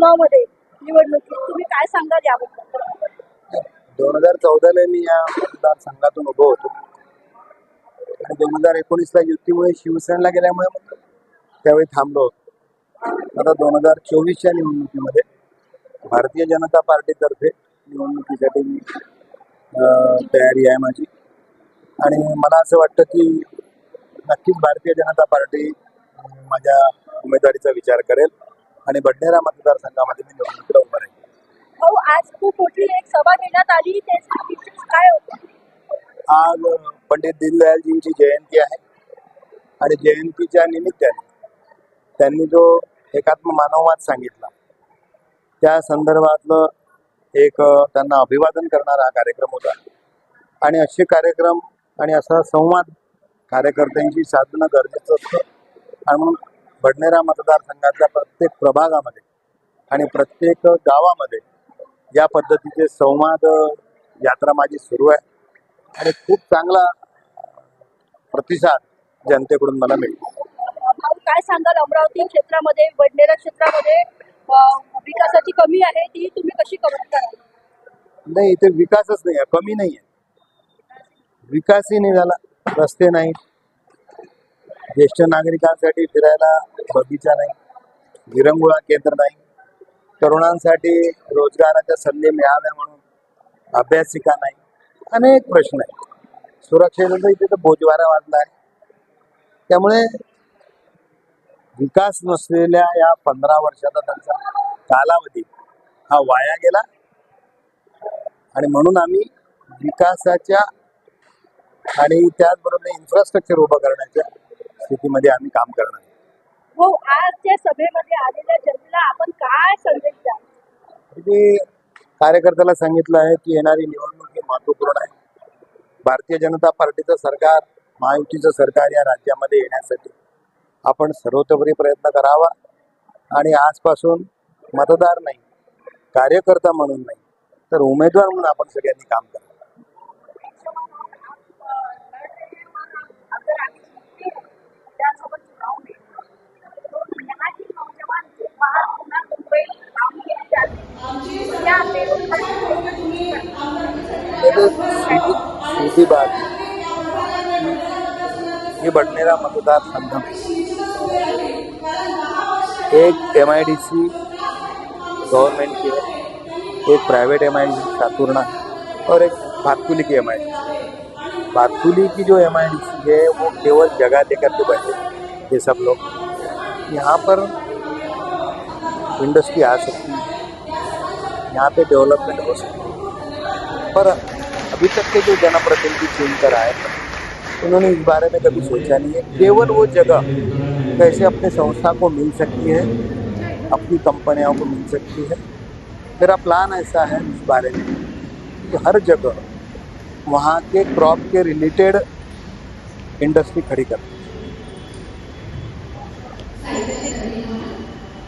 उपचुनावमध्ये निवडणुकीत. तुम्ही काय सांगाल याबद्दल? दोन हजार चौदाला मी या मतदारसंघातून उभं होतो. आणि दोन हजार एकोणीसला युतीमुळे शिवसेनेला गेल्यामुळे मग त्यावेळी थांबलो होतो. आता दोन हजार चोवीसच्या निवडणुकीमध्ये भारतीय जनता पार्टीतर्फे निवडणुकीसाठी मी तयारी आहे माझी. आणि मला असं वाटतं की नक्कीच भारतीय जनता पार्टी माझ्या उमेदवारीचा विचार करेल. आणि बडनेरा मतदारसंघामध्ये मी निवडणुकीला उभं राहील भाऊ आज खूप मोठी एक सभा घेण्यात आली. त्याचा विशेष काय होतं? आज पंडित दीनदयालजींची जयंती आहे. आणि जयंतीच्या निमित्ताने त्यांनी जो एकात्म मानववाद सांगितला त्या संदर्भातलं एक त्यांना अभिवादन करणारा हा कार्यक्रम होता. आणि असे कार्यक्रम आणि असा संवाद कार्यकर्त्यांशी साधणं गरजेचं असतं. आणि म्हणून बडनेरा मतदारसंघातल्या प्रत्येक प्रभागामध्ये आणि प्रत्येक गावामध्ये या पद्धतीचे संवाद यात्रा माझी सुरू आहे. आणि खूप चांगला प्रतिसाद जनतेकडून मला मिळतो. काय सांगाल अमरावती क्षेत्रामध्ये वडनेरा क्षेत्रामध्ये? विकासाची कमी आहे ती तुम्ही कशी कमी कराल? नाही इथे विकासच नाही आहे कमी नाही आहे. विकासही नाही झाला रस्ते नाही ज्येष्ठ नागरिकांसाठी फिरायला बगीचा नाही विरंगुळा केंद्र नाही. तरुणांसाठी रोजगाराच्या संधी मिळाव्या म्हणून अभ्यासिका नाही. अनेक प्रश्न आहे सुरक्षेचा इथे तर बोजवारा वाढला आहे. त्यामुळे विकास नसलेल्या या पंधरा वर्षाचा त्यांचा कालावधी हा वाया गेला. आणि म्हणून आम्ही विकासाच्या आणि त्याचबरोबर इन्फ्रास्ट्रक्चर उभं करण्याच्या स्थितीमध्ये आम्ही काम करणार. भाऊ आजच्या सभेमध्ये आलेल्या जनतेला आपण काय संदेश म्हणजे कार्यकर्त्याला सांगितलं आहे की येणारी निवडणूक ही महत्त्वपूर्ण आहे. भारतीय जनता पार्टीचं सरकार महायुतीचं सरकार या राज्यामध्ये येण्यासाठी आपण सर्वतोपरी प्रयत्न करावा आणि आजपासून मतदार नाही कार्यकर्ता म्हणून नाही तर उमेदवार म्हणून आपण सगळ्यांनी काम करावं. सीधी सीधी बात। ये बडनेरा मतदारसंघ में एक M I D C government की है। एक private M I D C Saturna और एक भातकुली की M I D C Bhatkuli की जो एम आई डी सी है, वो केवल जगह देकर के बैठे ये सब लोग। यहाँ पर इंडस्ट्री आ सकती है। यहाँ पे डेवलपमेंट हो सकती है। पर अभी तक के जो जनप्रतिनिधि चुन कर आए उन्होंने इस बारे में कभी सोचा नहीं है। केवल वो जगह कैसे अपने संस्था को मिल सकती है, अपनी कंपनियों को मिल सकती है, मेरा प्लान ऐसा है इस बारे में कि हर जगह वहाँ के क्रॉप के रिलेटेड इंडस्ट्री खड़ी कर